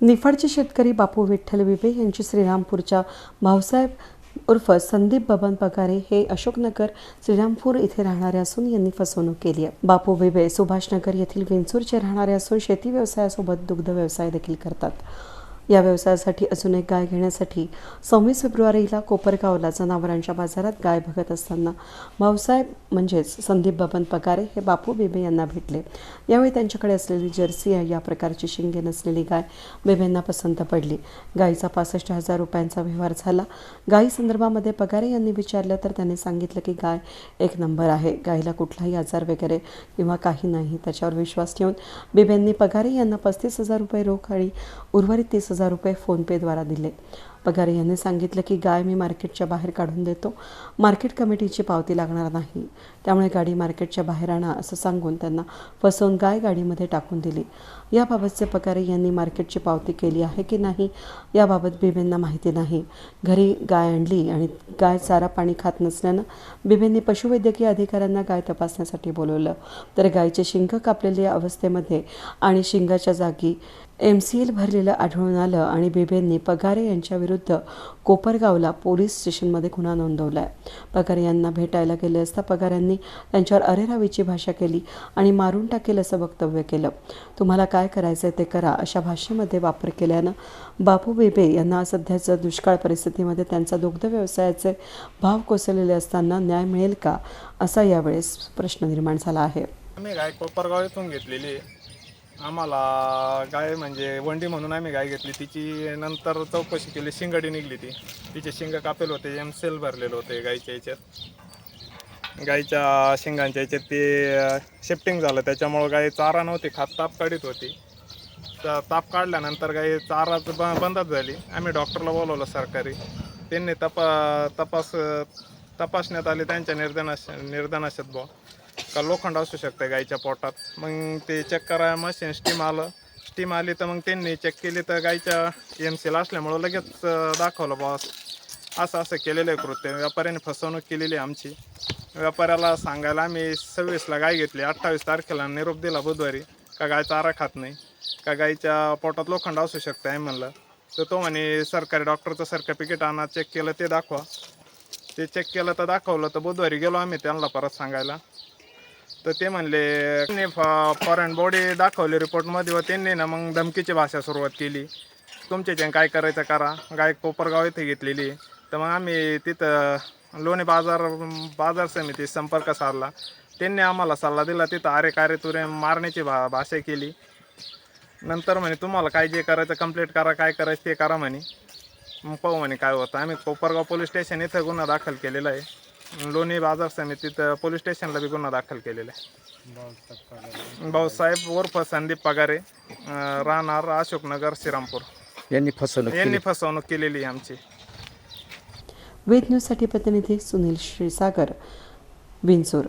निफाडचे शेतकरी बापू विठ्ठल विबे यांची श्रीरामपूरच्या भाऊसाहेब उर्फ संदीप बबन पगारे हे अशोकनगर श्रीरामपूर इथे राहणारे असून यांनी फसवणूक केली आहे. बापू विबे सुभाषनगर येथील विंचूरचे राहणारे असून शेती व्यवसायासोबत दुग्ध व्यवसाय देखील करतात. या व्यवसायासाठी अजून एक गाय घेण्यासाठी सव्वीस फेब्रुवारीला कोपरगावला जनावरांच्या बाजारात गाय बघत असताना भाऊसाहेब म्हणजेच संदीप बबन पगारे हे बापू बेबे यांना भेटले. यावेळी त्यांच्याकडे असलेली जर्सी आहे या प्रकारची शिंगे नसलेली गाय बेबेंना पसंत पडली. गायीचा पासष्ट हजार रुपयांचा व्यवहार झाला. गायी संदर्भामध्ये पगारे यांनी विचारलं तर त्यांनी सांगितलं की गाय एक नंबर आहे. गायीला कुठलाही आजार वगैरे किंवा काही नाही त्याच्यावर विश्वास ठेवून बेबेंनी पगारे यांना पस्तीस हजार रुपये रोख आणि उर्वरित तीस हजार रुपये फोनपेद्वारा दिले. पगारे यांनी सांगितलं की गाय मी मार्केटच्या बाहेर काढून देतो. मार्केट कमिटीची पावती लागणार नाही. त्यामुळे गाडी मार्केटच्या बाहेर आणा असं सांगून त्यांना फसवून गाय गाडीमध्ये टाकून दिली. याबाबतचे पगारे यांनी मार्केटची पावती केली आहे की नाही याबाबत बिबेंना माहिती नाही. घरी गाय आणली आणि गाय चारा पाणी खात नसल्यानं बिबेंनी पशुवैद्यकीय अधिकाऱ्यांना गाय तपासण्यासाठी बोलवलं. तर गायचे शिंग कापलेल्या अवस्थेमध्ये आणि शिंगाच्या जागी एम सी एल भरलेलं आढळून आलं आणि बिबेंनी पगारे यांच्या विरुद्ध कोपरगावला पोलीस स्टेशनमध्ये गुन्हा नोंदवला आहे यांना भेटायला गेले असता पगार यांनी त्यांच्यावर अरेरावीची भाषा केली आणि मारून टाकेल असं वक्तव्य केलं. तुम्हाला काय करायचं ते करा अशा भाषेमध्ये वापर केल्यानं बापू बेबे यांना सध्याचं दुष्काळ परिस्थितीमध्ये त्यांचा दुग्ध व्यवसायाचे भाव कोसळलेले असताना न्याय मिळेल का? असा यावेळेस प्रश्न निर्माण झाला आहे. कोपरगाव इथून घेतलेली आहे. आम्हाला गाय म्हणजे वंडी म्हणून आम्ही गाय घेतली. तिची नंतर चौकशी केली शिंगडी निघली ती. तिचे शिंग कापेल होते एम सेल भरलेले होते गायच्या याच्यात. गायच्या शिंगांच्या याच्यात ते शिफ्टिंग झालं. त्याच्यामुळं गाय चारा नव्हती खात ताप काढीत होती. तर ताप काढल्यानंतर गाय चाराच ब बंदच झाली. आम्ही डॉक्टरला बोलवलं सरकारी. त्यांनी तपा तपास तपासण्यात आले. त्यांच्या निर्दनाश निर्दनाशात बुवा. का लोखंड असू शकतं गाईच्या पोटात. मग ते चेक करायला मशीन स्टीम आलं. स्टीम आली तर मग त्यांनी चेक केली तर गाईच्या एम सीला असल्यामुळं लगेच दाखवलं बॉस असं असं केलेलं आहे कृत्य. व्यापाऱ्याने फसवणूक केलेली आहे आमची. व्यापाऱ्याला सांगायला आम्ही सव्वीसला गाय घेतली. अठ्ठावीस तारखेला निरोप दिला बुधवारी. का गाय चारा खात नाही. का गाईच्या पोटात लोखंड असू शकतं आहे म्हणलं. तर तो म्हणे सरकारी डॉक्टरचं सर्टिफिकेट आणा चेक केलं ते दाखवा. ते चेक केलं तर दाखवलं तर बुधवारी गेलो आम्ही त्यांना परत सांगायला. तर ते म्हणले त्यांनी फॉरेन बॉडी दाखवली रिपोर्टमध्ये व त्यांनी ना मग धमकीची भाषा सुरुवात केली. तुमचे काय करायचं करा. गाय कोपरगाव इथे घेतलेली तर मग आम्ही तिथं लोणी बाजार बाजार समिती संपर्क साधला. त्यांनी आम्हाला सल्ला दिला. तिथं अरे कारे तुरे मारण्याची भा भाषा केली. नंतर म्हणे तुम्हाला काय जे करायचं कंप्लीट करा. काय करायचं ते करा म्हणे. मग पाहू म्हणे काय होतं? आम्ही कोपरगाव पोलीस स्टेशन इथं गुन्हा दाखल केलेला आहे. लोणी बाजार समितीत पोलीस स्टेशनला बी गुन्हा दाखल केलेला आहे. भाऊसाहेब उर्फ संदीप पगारे अं, राहणार अशोकनगर श्रीरामपूर. यांनी फसवणूक यांनी केली. फसवणूक केलेली आहे आमची. वेद न्यूजसाठी प्रतिनिधी सुनील क्षीरसागर विंचूर.